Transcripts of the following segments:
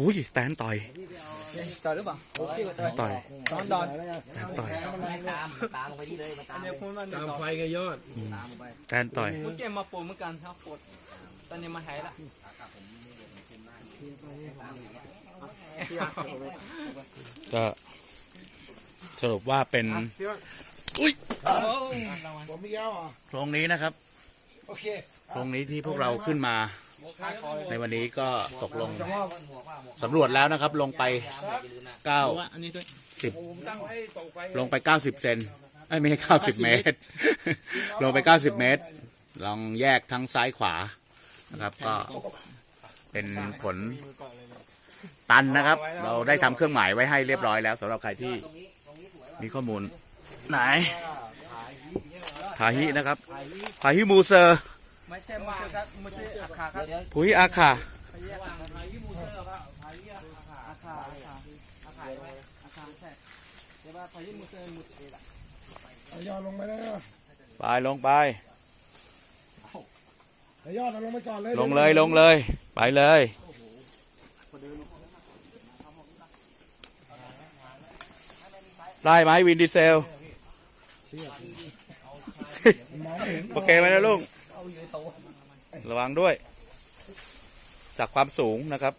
หุยแตนต่อยต่อยหรือเปล่าต่อยต่อยตอนดอนแตนต่อยตามตามไปนี่เลยมาตามตามไฟกับยอดแตนต่อยเมื่อกี้มาปวดเหมือนกันครับปวดตอนนี้มาหายละก็สรุปว่าเป็นผมไม่ยาวอะโครงนี้นะครับ โอเคโครงนี้ที่พวกเราขึ้นมา ในวันนี้ก็ตกลงจะมอบสำรวจแล้วนะครับ ลงไปเก้าว่าอันนี้ด้วยสิบตั้งไว้ส่งไฟลงไปเก้าสิบเซนเอ้ยไม่ใช่เก้าสิบเมตร ลงไปเก้าสิบเมตร ลองแยกทั้งซ้ายขวานะครับ ก็เป็นผลตันนะครับ เราได้ทำเครื่องหมายไว้ให้เรียบร้อยแล้วสำหรับใครที่มีข้อมูลไหนพาหินะครับพาหิมูเซอร์ ไม่ใช่มาครับไม่ใช่อาคาครับผุยอาคาอาคาอาคาอาคาอาคาใช่แต่ว่าพายุมุสเซอร์มุสเอละเอายอดลงไปเลยไปลงไปเอายอดเอาลงไปก่อนเลยลงเลยลงเลย ไปเลยได้ไหมวินดีเซลมองไม่เห็นโอเคไหมนะลุง ระวังด้วย จากความสูงนะครับ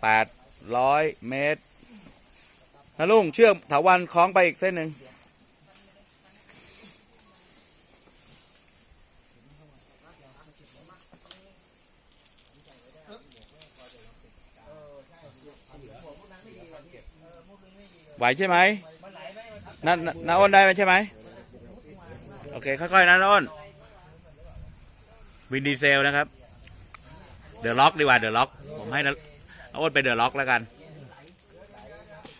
800เมตรนะลุงเชือกถาวันคล้องไปอีกเส้นหนึ่งไหวใช่ไหมนั่นน้าอ้นได้ไหมใช่ไหม โอเค ค่อยๆนะน้าอ้น วินดีเซลนะครับ เดอะล็อกดีกว่าเดอะล็อก ผมให้นะน้าอ้นเป็นเดอะล็อกแล้วกัน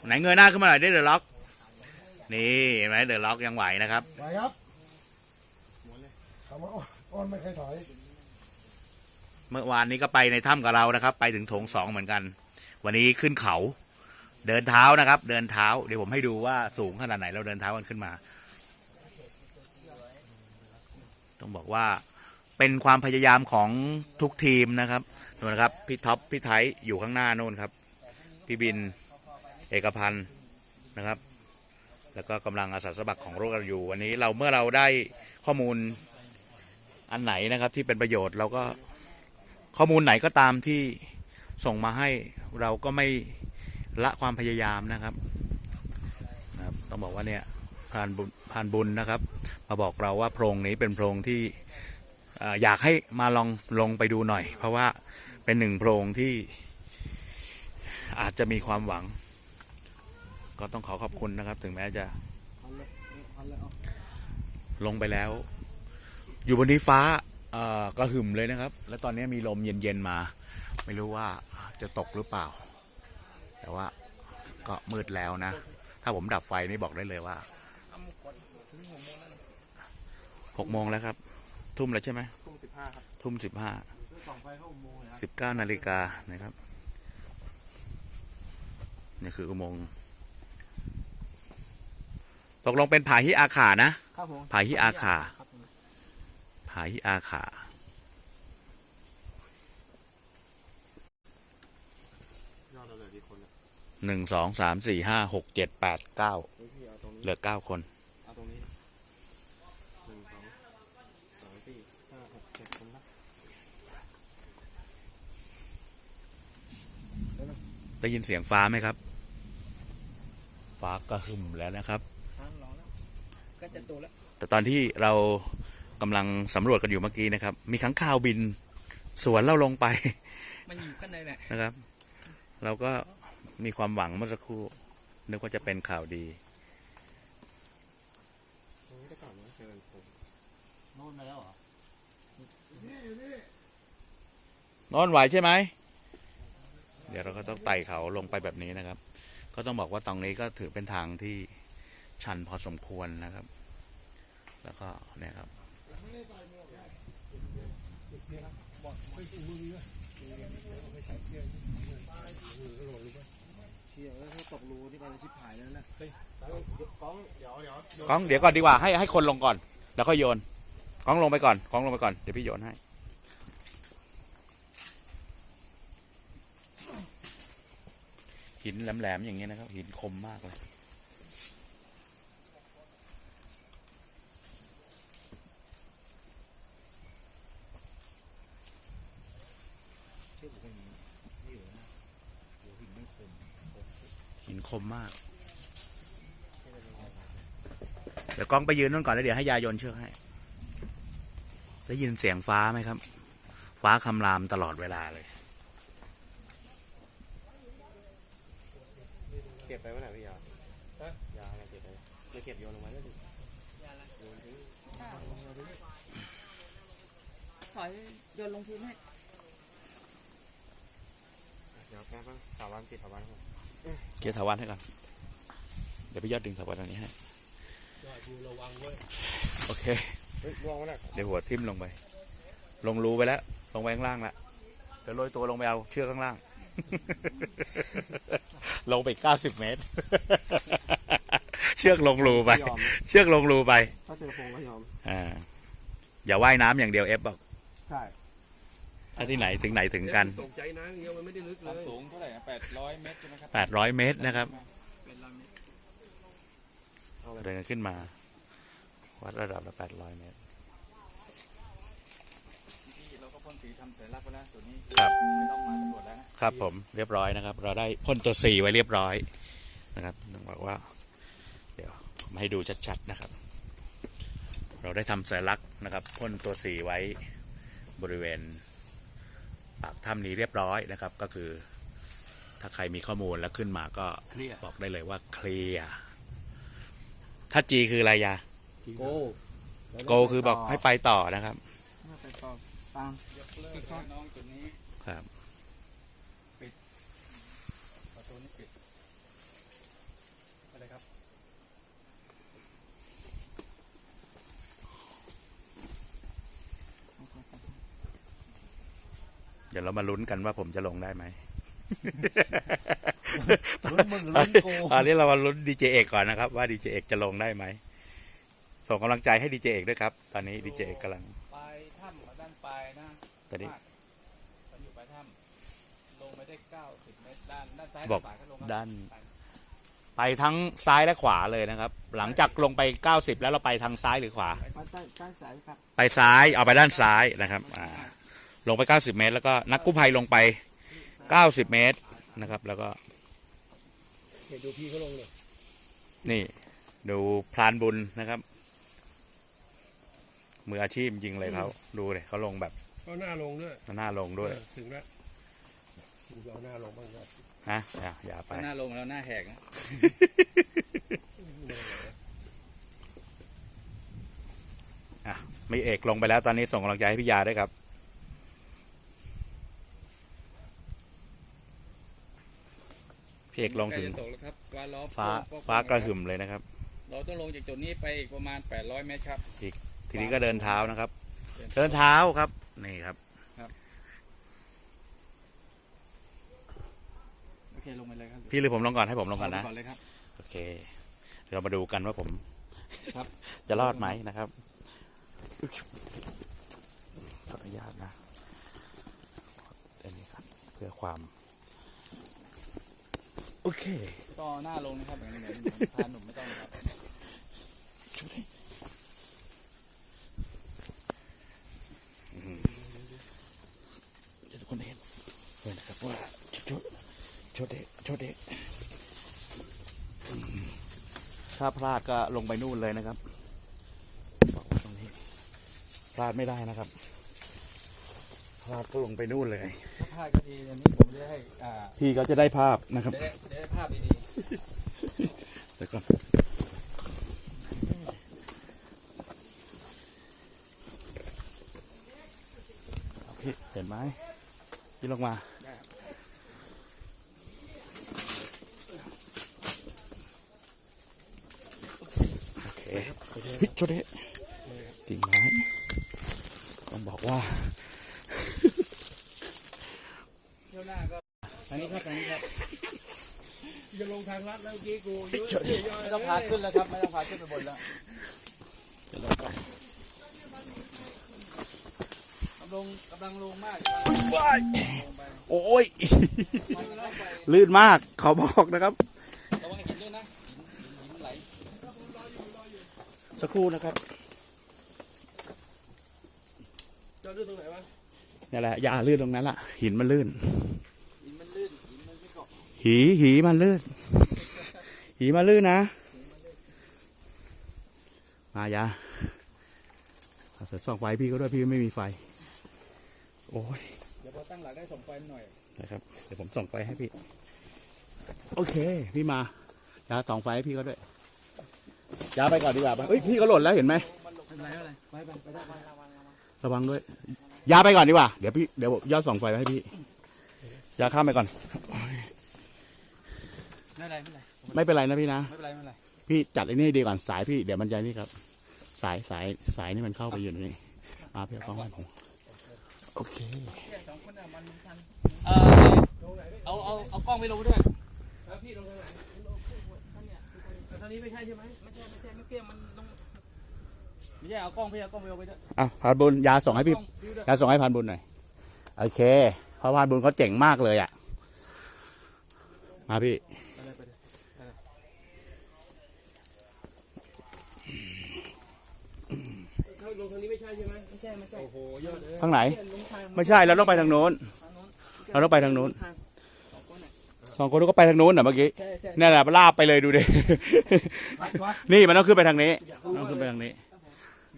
ไหนเงยหน้าขึ้นมาหน่อยได้เดอะล็อก นี่เห็นไหมเดอะล็อกยังไหวนะครับ ไหวครับคำว่าอ้อนไม่เคยถอย เมื่อวานนี้ก็ไปในถ้ำกับเรานะครับ ไปถึงโถงสองเหมือนกัน วันนี้ขึ้นเขา เดินเท้านะครับ เดินเท้า เดี๋ยวผมให้ดูว่าสูงขนาดไหนเราเดินเท้ากันขึ้นมา ต้องบอกว่า เป็นความพยายามของทุกทีมนะครับนู่นะครับพี่ท็อปพี่ไทยอยู่ข้างหน้านู่นครับ พี่บินเอกพันธ์นะครับ แล้วก็กำลังอาสาสมัครของโรคกันอยู่วันนี้เราเมื่อเราได้ข้อมูลอันไหนนะครับที่เป็นประโยชน์เราก็ข้อมูลไหนก็ตามที่ส่งมาให้เราก็ไม่ละความพยายามนะครับนะครับ ต้องบอกว่าเนี่ยผ่านบุญผ่านบุญนะครับ มาบอกเราว่าโพรงนี้เป็นโพรงที่ อยากให้มาลองลงไปดูหน่อย เพราะว่าเป็นหนึ่งโพรงที่อาจจะมีความหวัง ก็ต้องขอขอบคุณนะครับ ถึงแม้จะ ลงไปแล้ว อยู่บนนี้ฟ้าก็หึมเลยนะครับ แล้วตอนนี้มีลมเย็นๆมา ไม่รู้ว่าจะตกหรือเปล่า แต่ว่าก็มืดแล้วนะ ถ้าผมดับไฟนี่บอกได้เลยว่าหกโมงแล้วครับ ทุ่มแล้วใช่ไหมทุ่มสิบห้าครับทุ่มสิบห้าสองไฟเข้าอุโมงค์เลยสิบเก้านาฬิกานะครับนี่คืออุโมงค์ตกลงเป็นผาฮิอาขานะครับผมผาฮิอาขาครับผมผาฮิอาขาหนึ่งสองสามสี่ห้าหกเจ็ดแปดเก้าเหลือเก้าคนเอาตรงนี้หนึ่งสองสามสี่ห้าหกเจ็ดคนละ ได้ยินเสียงฟ้าไหมครับ ฟ้ากระหึ่มแล้วนะครับทางรอแล้วก็จะโตแล้วแต่ตอนที่เรากำลังสำรวจกันอยู่เมื่อกี้นะครับ มีขังข่าวบิน สวนเราลงไป มันอยู่ข้างในแหละนะครับ เราก็มีความหวังเมื่อสักครู่นึกว่าจะเป็นข่าวดีโน่นมาแล้วเหรอนอนไหวใช่ไหม เดี๋ยวเราก็ต้องไต่เขาลงไปแบบนี้นะครับ ก็ต้องบอกว่าตรงนี้ก็ถือเป็นทางที่ชันพอสมควรนะครับ แล้วก็เนี่ยครับเชี่ยแล้วถ้าตกรูที่ไปชิบหายแล้วนะเฮ้ยกล้องเดี๋ยวเดี๋ยวกล้องเดี๋ยวก่อนดีกว่าให้ให้คนลงก่อน แล้วก็โยนกล้องลงไปก่อนกล้องลงไปก่อนเดี๋ยวพี่โยนให้ หินแหลมๆอย่างเงี้นะครับ หินคมมากเลยเชื่อผมอย่างนี้นี่อยู่นะโอ้หินไม่คมหินคมมาก เดี๋ยวกล้องไปยืนนู่นก่อนแล้วเดี๋ยวให้ยายโยนเชือกให้ ได้ยินเสียงฟ้าไหมครับ ฟ้าคำรามตลอดเวลาเลย เก็บไปเมื่อไหร่พี่ยาฮะยาอะไรเก็บไปจะเก็บโยนลงมาแล้วดิถอยโยนลงพื้นให้เดี๋ยวแป๊บนึงสามวันติดสามวันครับเกียร์ถาวันให้ก่อนเดี๋ยวพี่ยอดดึงถาวันตรงนี้ให้ดูระวังเว้ยโอเคเฮ้ยล่วงวะเนี่ยเดี๋ยวหัวทิ่มลงไป ลงรูไปแล้ว ลงไปข้างล่างละเดี๋ยวโรยตัวลงไปเอาเชือกข้างล่าง ลงไปเก้าสิบเมตร เชือกลงรูไปยอมเชือกลงรูไป ถ้าเจอโฟงก็ยอม อ่า อย่าว่ายน้ำอย่างเดียวเอฟบอกใช่ถ้าที่ไหนถึงไหนถึงกันตกใจนะอย่างเงี้ยมันไม่ได้ลึกเลยสูงเท่าไหร่แปดร้อยเมตรใช่ไหมครับแปดร้อยเมตรนะครับเป็นลำนี้เดินขึ้นมา วัดระดับละแปดร้อยเมตร ที่เราก็พ่น สีทำสัญลักษณ์ไปแล้วตัวนี้ครับไม่ต้องมาตำรวจแล้วนะครับผมเรียบร้อยนะครับ เราได้พ่นตัวสีไว้เรียบร้อยนะครับต้องบอกว่า เดี๋ยวมาให้ดูชัดๆนะครับ เราได้ทำสัญลักษณ์นะครับพ่นตัวสีไว้บริเวณ ปากถ้ำนี้เรียบร้อยนะครับ ก็คือ ถ้าใครมีข้อมูลแล้วขึ้นมาก็เคลียร์บอกได้เลยว่าเคลียร์ถ้า G คืออะไรยาโก้โกคือบอกให้ไปต่อนะครับ ไปต่อตามยกเลิกแล้วน้องตัวนี้ครับประตูนี้ปิดอะไรครับเดี๋ยวเรามาลุ้นกันว่าผมจะลงได้ไหมลุ้นมึงลุ้นโกตอนนี้เรามาลุ้นดีเจเอกก่อนนะครับ ว่าดีเจเอกจะลงได้ไหม ส่งกำลังใจให้ดีเจเอกด้วยครับ ตอนนี้ดีเจเอกกำลัง ตอนนี้มากมันอยู่ปลายถ้ำลงไปได้เก้าสิบเมตรด้านด้านซ้ายบอกด้านขวาก็ลงครับด้าน ไปทั้งซ้ายและขวาเลยนะครับ หลังจากลงไป 90 แล้วเราไปทางซ้ายหรือขวา ไปใต้ใต้สายครับไปซ้ายเอาไปด้านซ้ายนะครับอ่าลงไป 90 เมตร แล้วก็นักกู้ภัยลงไป 90 เมตรนะครับ แล้วก็เดี๋ยวดูพี่เขาลงเลยนี่ดูพรานบุญนะครับ มืออาชีพจริงเลยเขาดูเลยเขาลงแบบ เอาหน้าลงด้วยหน้าลงด้วยเออถึงแล้วเอาหน้าลงบ้างครับฮะอย่าอย่าไปหน้าลงแล้วหน้าแหกนะมีเอกลงไปแล้วตอนนี้ส่งกำลังใจให้พี่ยาด้วยครับพี่เอกลงถึงใกจะตกแล้วครับฟ้าล้อฟ้าโป้งๆฟ้ากระหึ่มเลยนะครับ เราต้องลงจากจุดนี้ไปอีกประมาณ 800 เมตรครับทีนี้ก็เดินเท้านะครับ เดินเท้าครับ นี่ครับ โอเคลงไปเลยครับพี่หรือผมลงก่อนให้ผมลงก่อนนะก่อนเลยครับ โอเคเดี๋ยวเรามาดูกันว่าผมครับ จะรอดไหมนะครับขออนุญาตนะอันนี้ครับ เพื่อความ โอเค ก็หน้าลงนะครับเหมือนเหมือนเหมือนพาหนุ่มไม่ต้องนะครับ เดี๋ยวทุกคนเห็นเลยนะครับ ว่าโชดโชดเด็กโชดเด็กอืมถ้าพลาดก็ลงไปนู่นเลยนะครับบอกไว้ตรงนี้พลาดไม่ได้นะครับ พลาดก็ลงไปนู่นเลยถ้าพลาดก็ดีอันนี้ผมจะให้อ่าพี่เขาจะได้ภาพนะครับได้ได้ภาพดีเดี๋ยวก่อนเอาพี่เห็นไหมพี่ลงมาโอเค เฮ้ยโชดเดะกิ่งไม้ต้องบอกว่าๆเที่ยวหน้าก็ทางนี้ครับทางนี้ครับจะลงทางลัดแล้วเมื่อกี้กูเยอะไม่ต้องพาขึ้นแล้วครับไม่ต้องพาขึ้นไปบนแล้วกำลังลงกำลังลงมากกำลังลงไปโอ้ยลื่นมากเขาบอกนะครับ ระวังหินด้วยนะหินหินมันไหล สักครู่นะครับเจ้าเรื่องตรงไหนวะนี่แหละอย่าลื่นตรงนั้นละหินมันลื่น หินมันลื่นหินมันไม่เกาะหีหีมันลื่น หีมันลื่นนะ มายาเอาเสร็จส่องไฟพี่ก็ด้วยพี่ไม่มีไฟ โอ้ยเดี๋ยวพอตั้งหลักได้ส่งไฟหน่อยนะครับเดี๋ยวผมส่องไฟให้พี่ โอเค พี่มายาส่องไฟให้พี่ก็ด้วย ยาไปก่อนดีกว่าปะเอ้ยพี่ก็หล่นแล้วเห็นไหมเป็นไรอะไรไปไปไปได้ไประวังระวังระวังด้วยยาไปก่อนดีกว่า เดี๋ยวพี่เดี๋ยวยอดส่องไฟไว้ให้พี่ยาข้ามไปก่อนไม่เป็นไรไม่เป็นไรไม่เป็นไรนะพี่นะไม่เป็นไรไม่เป็นไรพี่จัดไอ้นี่ให้ดีก่อนสายพี่เดี๋ยวมันจะนี่ครับ สายสายสายนี่มันเข้าไปอยู่ในนี่มาพี่เอากล้องให้ผมโอเคสองคนอะมันทันเออเอาเอาเอากล้องไปลงด้วยแล้วพี่ลงทางไหนลงท่านเนี่ยแต่ ทางนี้ไม่ใช่ใช่ไหมไม่ใช่ไม่ใช่ไม่เกี่ยวมันลงไม่ใช่เอากล้องพี่เอากล้องไปลงไปด้วยอะพานบุญยาส่งให้พี่กล้องพี่ด้วยยาส่งให้พานบุญหน่อยโอเคเพราะพานบุญเขาเจ๋งมากเลยอะมาพี่ไปเลยไปเลยเข้าลงทางนี้ไม่ใช่ใช่ไหมไม่ใช่ไม่ใช่โอ้โหยอดเลยทางไหนลงทางไม่ใช่เราต้องไปทางโน้นทางโน้น เราต้องไปทางโน้นทางสองคนอะ สองคนก็ไปทางโน้นเหรอเมื่อกี้ใช่ใช่นี่แหละลาบไปเลยดูดิไปวะนี่มันต้องขึ้นไปทางนี้อยากรู้ต้องมากขึ้นเลไปยทางนี้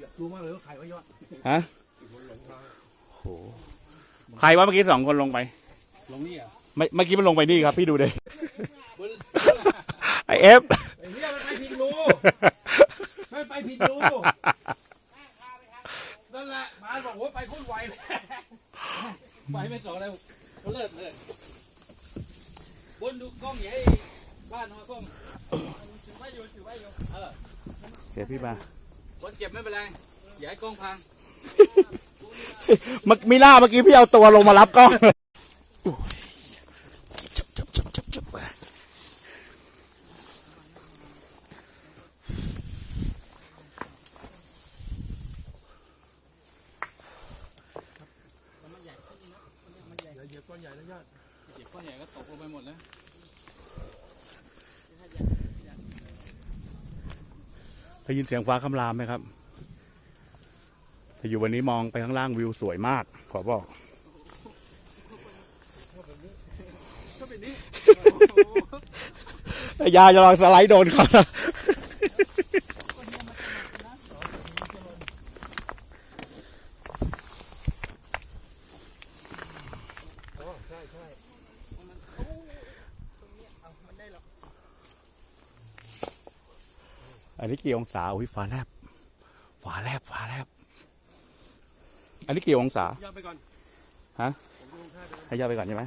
อยากรู้มากเลยว่าใครว่ายอดฮะโหใครว่าเมื่อกี้สองคนลงไปลงนี่อะไม่เมื่อกี้มันลงไปนี่ครับ พี่ดูดิบนไอเอฟไอ้เหี้ยมันไปผิดรูไม่ไปผิดรูนั่นแหละมาบอกว่าไปโคตรไวเลยไฟไม่เกาะอะไรเขาเลิศเลย บนดูกล้องอย่าให้บ้านนอนกล้องถือว่าอยู่ถือว่าอยู่เออเสียพี่มาคนเจ็บไม่เป็นไรอย่าให้กล้องพังเมื่อมีหน้าเมื่อกี้พี่เอาตัวลงมารับกล้องโอ้ยจับจับจับจับจับเดี๋ยวเหยียบก้อนใหญ่แล้วยอดเจ็บก้อนใหญ่ก็ตกลงไปหมดแล้ว ได้ยินเสียงฟ้าคำรามไหมครับแต่อยู่วันนี้มองไปข้างล่างวิวสวยมาก ขอบอกยาจะลองสไลด์โดนเขานะ อ๋อใช่ใช่ อันนี้ กี่องศาอุ้ยฟ้าแลบฟ้าแลบฟ้าแลบอันนี้กี่องศายอดไปก่อนฮะผมลงท่าเดินให้ยอดไปก่อนใช่ไหม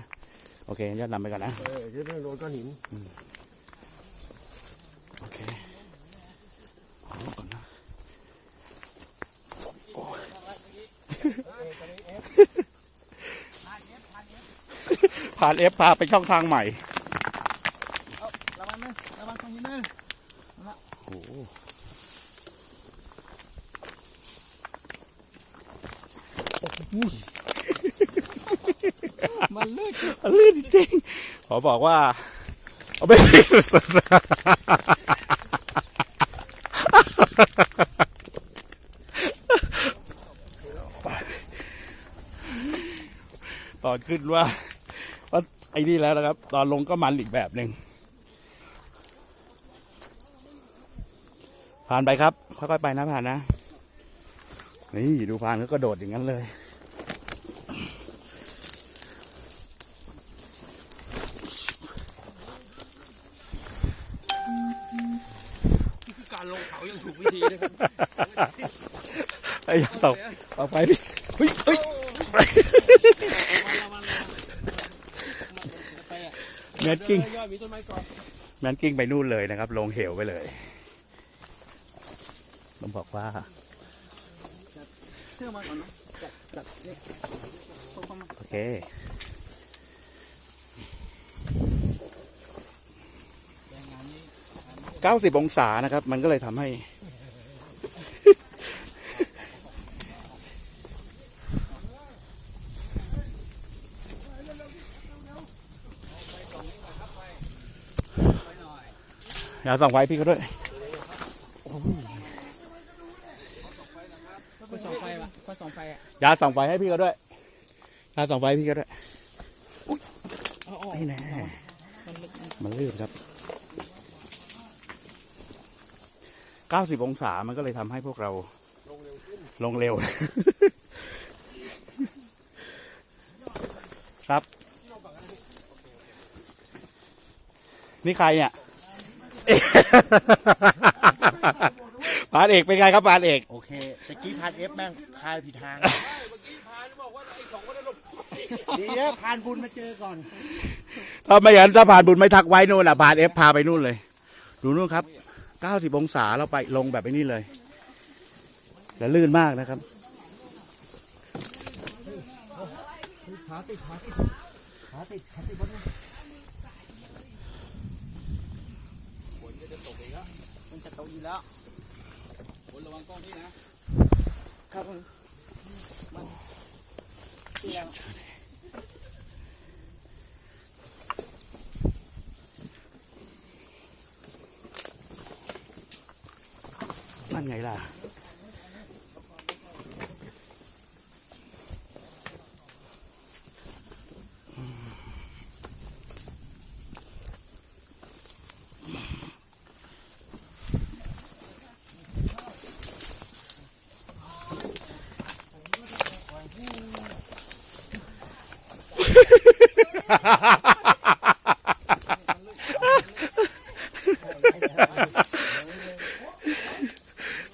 โอเคยอดนำไปก่อนนะเออจะเพิ่งโดนก้อนหินโอเคขอลงก่อนนะโอ้ยผ่านเอฟพาไปช่องทางใหม่ ระวังนะระวังตรงนี้นะ โอ้โห มันเลือก ลื่นจริงข อบอกว่า เอาไปสุดตอนขึ้นว่าว่าไอ้นี่แล้วนะครับ ตอนลงก็มันอีกแบบหนึ่งผ่านไปครับค่อยๆไปนะผ่านนะ นี่ดูผ่านก็กระโดดอย่างนั้นเลย คือการลงเขายังถูกวิธีนะครับ ไอ้ยาตกต่อไปดิเฮ้ยเฮ้ยแมนกิ้งแมนกิ้งไปนู่นเลยนะครับ ลงเหวไปเลยต้องบอกว่าเชื่อเนี่ยตรงเข้ามาโอเคงานนี้90องศานะครับ มันก็เลยทำให้ ไปหน่ อยอย่าส่องไฟพี่เขาด้วยไฟสองไฟอะไฟสองไฟอะอย่าส่องไฟให้พี่เขาด้วยอย่าส่องไฟให้พี่เขาด้วยเอาออกนี่แน่มันลึกมันลื่นครับ 90 องศามันก็เลยทำให้พวกเราลงเร็ว ครับ นี่ใครเนี่ยปานเอกเป็นไงครับปานเอก โอเคตะกี้พานเอฟแม่งคายผิดทางเมื่อกี้พานบอกว่าไอ้สองคนนั้นหลบดีนะพานบุญมาเจอก่อน ถ้าไม่อย่างนั้นถ้าผ่านบุญไม่ทักไว้นู่นอะผ่านเอฟพาไปนู่นเลย ดูนู่นครับ 90 องศาเราไปลงแบบไอ้นี่เลย แล้วลื่นมากนะครับ ขาติดขาติดขาติดขาติดบนมันจะโตอยู่แล้ว คนระวังกล้องนี่นะครับผมมันเตียงนั่นไงล่ะ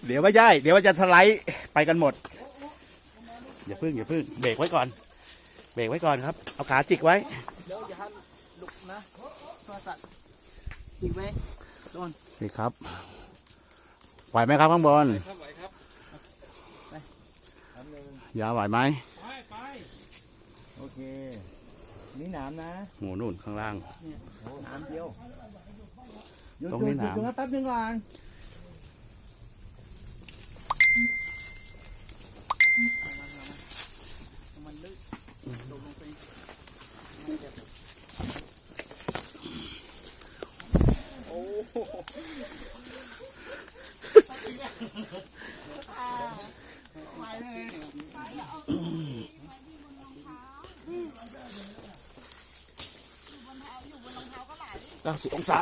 เดี๋ยวไม่ใช่เดี๋ยวมันจะสไลด์ไปกันหมด อย่าพึ่งอย่าพึ่งเบรกไว้ก่อน เบรกไว้ก่อนครับ เอาขาจิกไว้เดี๋ยวอย่าให้ลุกนะโทรศัพท์อีกไหมนี่ครับไหวไหมครับข้างบนครับไหวครับยาไหวไหม ไปไป โอเค นี่หนามนะโหนู่นข้างล่างโอ้หนามเดียวหยุดตรงนี้หยุดหนาม หยุดตรงนั้นแป๊บนึงก่อนมันลึกลงลงไปโอ้โหไปเลย อยู่บนรองเท้าก็หลายก้าสิบองศา